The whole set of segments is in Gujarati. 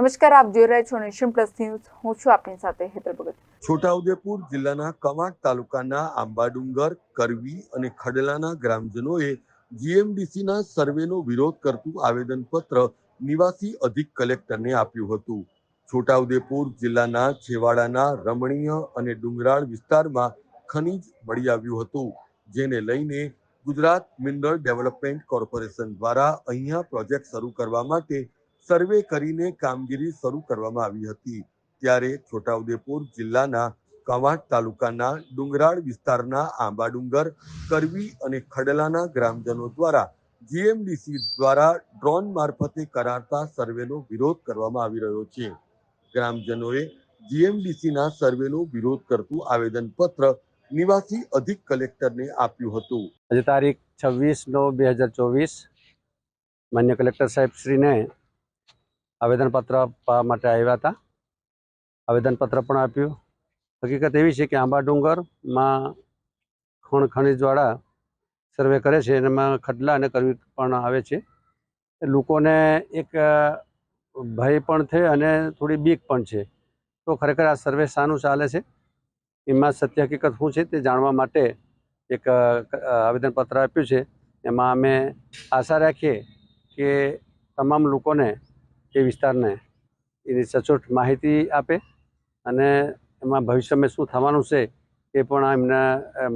નમસ્કાર, આપ જોઈ રહ્યા છો નેશન પ્લસ ન્યૂઝ. હું છું આપની સાથે હેતર ભગત. છોટાઉદેપુર જિલ્લાના કમાટ તાલુકાના આંબાડુંગર, કરવી અને ખડલાના ગ્રામજનોએ જીએમડીસીના સર્વેનો વિરોધ કરતું આવેદનપત્ર નિવાસી અધિક કલેક્ટરને આપ્યું હતું. છોટાઉદેપુર જિલ્લાના છેવાડાના રમણીય અને ડુંગરાળ વિસ્તારમાં ખનીજ મળી આવ્યું હતું, જેને લઈને ગુજરાત મિનરલ ડેવલપમેન્ટ કોર્પોરેશન દ્વારા અહીંયા પ્રોજેક્ટ શરૂ કરવા માટે સર્વે કરીને કામગીરી શરૂ કરવામાં આવી હતી. ત્યારે છોટાઉદેપુર જિલ્લાના કવાંટ તાલુકાના ડુંગરાળ વિસ્તારના આંબાડુંગર, કરવી અને ખડલાના ગ્રામજનો દ્વારા જીએમડીસી દ્વારા ડ્રોન મારફતે કરાતા સર્વેનો વિરોધ કરવામાં આવી રહ્યો છે. ગ્રામજનોએ જીએમડીસીના સર્વેનો વિરોધ કરતું આવેદનપત્ર નિવાસી અધિક કલેક્ટરને આપ્યું હતું. આજે તારીખ છવ્વીસ નવ બે હજાર ચોવીસ, માન્ય કલેક્ટર સાહેબશ્રીને આવેદનપત્ર આપવા માટે આવ્યા હતા. આવેદનપત્ર પણ આપ્યું. હકીકત એવી છે કે આંબા ડુંગરમાં ખણ ખનિજવાળા સર્વે કરે છે, એમાં ખડલા અને કરવી પણ આવે છે. લોકોને એક ભય પણ છે અને થોડી બીક પણ છે. તો ખરેખર આ સર્વે શાનું ચાલે છે? એમાં સત્ય હકીકત શું છે તે જાણવા માટે એક આવેદનપત્ર આપ્યું છે. એમાં અમે આશા રાખીએ કે તમામ લોકોને એ વિસ્તારને એની સચોટ માહિતી આપે અને એમાં ભવિષ્યમાં શું થવાનું છે એ પણ એમને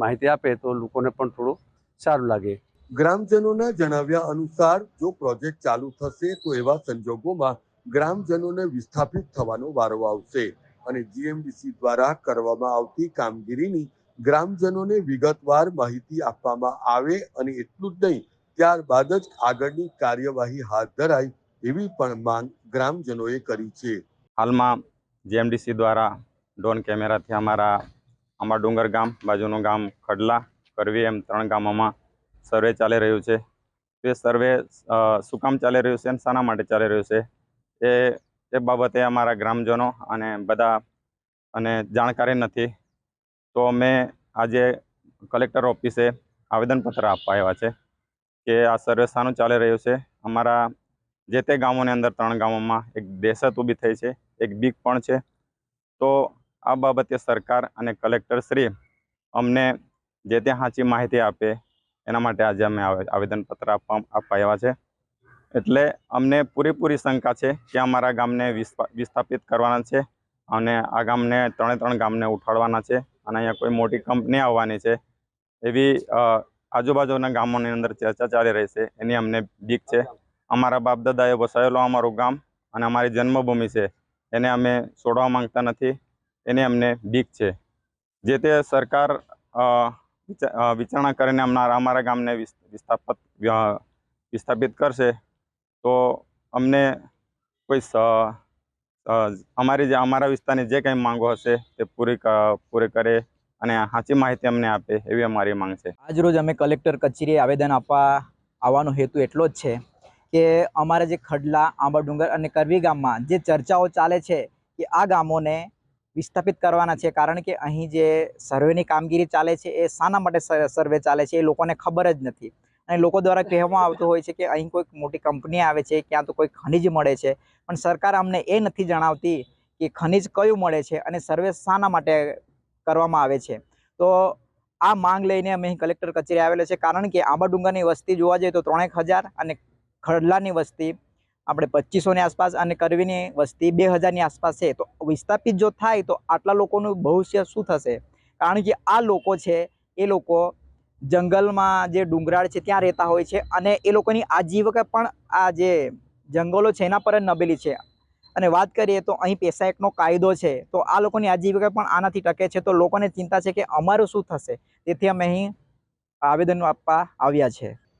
માહિતી આપે તો લોકોને પણ થોડું સારું લાગે. ગ્રામજનોના જણાવ્યા અનુસાર જો પ્રોજેક્ટ ચાલુ થશે તો એવા સંજોગોમાં ગ્રામજનોને વિસ્થાપિત થવાનો વારો આવશે અને જીએમડીસી દ્વારા કરવામાં આવતી કામગીરીની ગ્રામજનોને વિગતવાર માહિતી આપવામાં આવે અને એટલું જ નહીં, ત્યારબાદ જ આગળની કાર્યવાહી હાથ ધરાય એવી પણ માંગ ગ્રામજનોએ કરી છે. હાલમાં જીએમડીસી દ્વારા ડ્રોન કેમેરાથી અમારા અમારા ડુંગર ગામ, બાજુનું ગામ ખડલા કરવી એમ ત્રણ ગામોમાં સર્વે ચાલી રહ્યું છે. તે સર્વે શું કામ ચાલી રહ્યું છે અને શાના માટે ચાલી રહ્યું છે? એ એ બાબતે અમારા ગ્રામજનો અને બધા, અને જાણકારી નથી. તો અમે આજે કલેક્ટર ઓફિસે આવેદનપત્ર આપવા આવ્યા છે કે આ સર્વે શાનું ચાલી રહ્યું છે. અમારા જે તે ગામોની અંદર ત્રણ ગામોમાં એક દહેશત ઊભી થઈ છે, એક બીક પણ છે. તો આ બાબતે સરકાર અને કલેક્ટરશ્રી અમને જે તે સાચી માહિતી આપે, એના માટે આજે અમે આવે- આવેદનપત્ર આપવા આપવા આવ્યા છે. એટલે અમને પૂરેપૂરી શંકા છે કે અમારા ગામને વિસ્થાપિત કરવાના છે અને આ ગામને ત્રણે ત્રણ ગામને ઉઠાડવાના છે અને અહીંયા કોઈ મોટી કંપની આવવાની છે. એવી આજુબાજુના ગામોની અંદર ચર્ચા ચાલી રહી છે, એની અમને બીક છે. અમારા બાપ દાદાએ વસાવેલું અમારું ગામ અને અમારી જન્મભૂમિ છે. એને અમે છોડવા માંગતા નથી. એને અમને બીક છે. જે તે સરકાર વિચારણા કરીને અમના અમારા ગામને વિસ- વિસ્થાપિત વિસ્થાપિત કરશે, તો અમને કોઈ અમારી જે, અમારા વિસ્તારની જે કંઈ માંગો હશે તે પૂરી પૂરી કરે અને સાચી માહિતી અમને આપે એવી અમારી માંગ છે. આજરોજ અમે કલેક્ટર કચેરીએ આવેદન આપવા આવવાનો હેતુ એટલો જ છે. કે અમારે જે ખડલા, આંબા, ડુંગર અને કરવી ગામમાં જે ચર્ચાઓ ચાલે છે કે આ ગામોને વિસ્થાપિત કરવાના છે. કારણ કે અહીં જે સર્વેની કામગીરી ચાલે છે એ શાના માટે સર- સર્વે ચાલે છે એ લોકોને ખબર જ નથી. અને લોકો દ્વારા કહેવામાં આવતું હોય છે કે અહીં કોઈક મોટી કંપની આવે છે, ક્યાં તો કોઈ ખનિજ મળે છે. પણ સરકાર અમને એ નથી જણાવતી કે ખનિજ કયું મળે છે અને સર્વે શાના માટે કરવામાં આવે છે. તો આ માંગ લઈને અમે અહીં કલેક્ટર કચેરી આવેલા છે. કારણ કે આંબા, ડુંગરની વસ્તી જોવા જઈએ તો ત્રણેક હજાર અને ખડલાની વસ્તી આપણે પચીસોની આસપાસ અને કરવીની વસ્તી બે હજારની આસપાસ છે. તો વિસ્થાપિત જો થાય તો આટલા લોકોનું ભવિષ્ય શું થશે? કારણ કે આ લોકો છે, એ લોકો જંગલમાં જે ડુંગરાળ છે ત્યાં રહેતા હોય છે અને એ લોકોની આજીવિકા પણ આ જે જંગલો છે એના પર જ નબેલી છે. અને વાત કરીએ તો અહીં પેસા એકનો કાયદો છે, તો આ લોકોની આજીવિકા પણ આનાથી ટકે છે. તો લોકોને ચિંતા છે કે અમારું શું થશે? તેથી અમે અહીં આવેદન આપવા આવ્યા છે.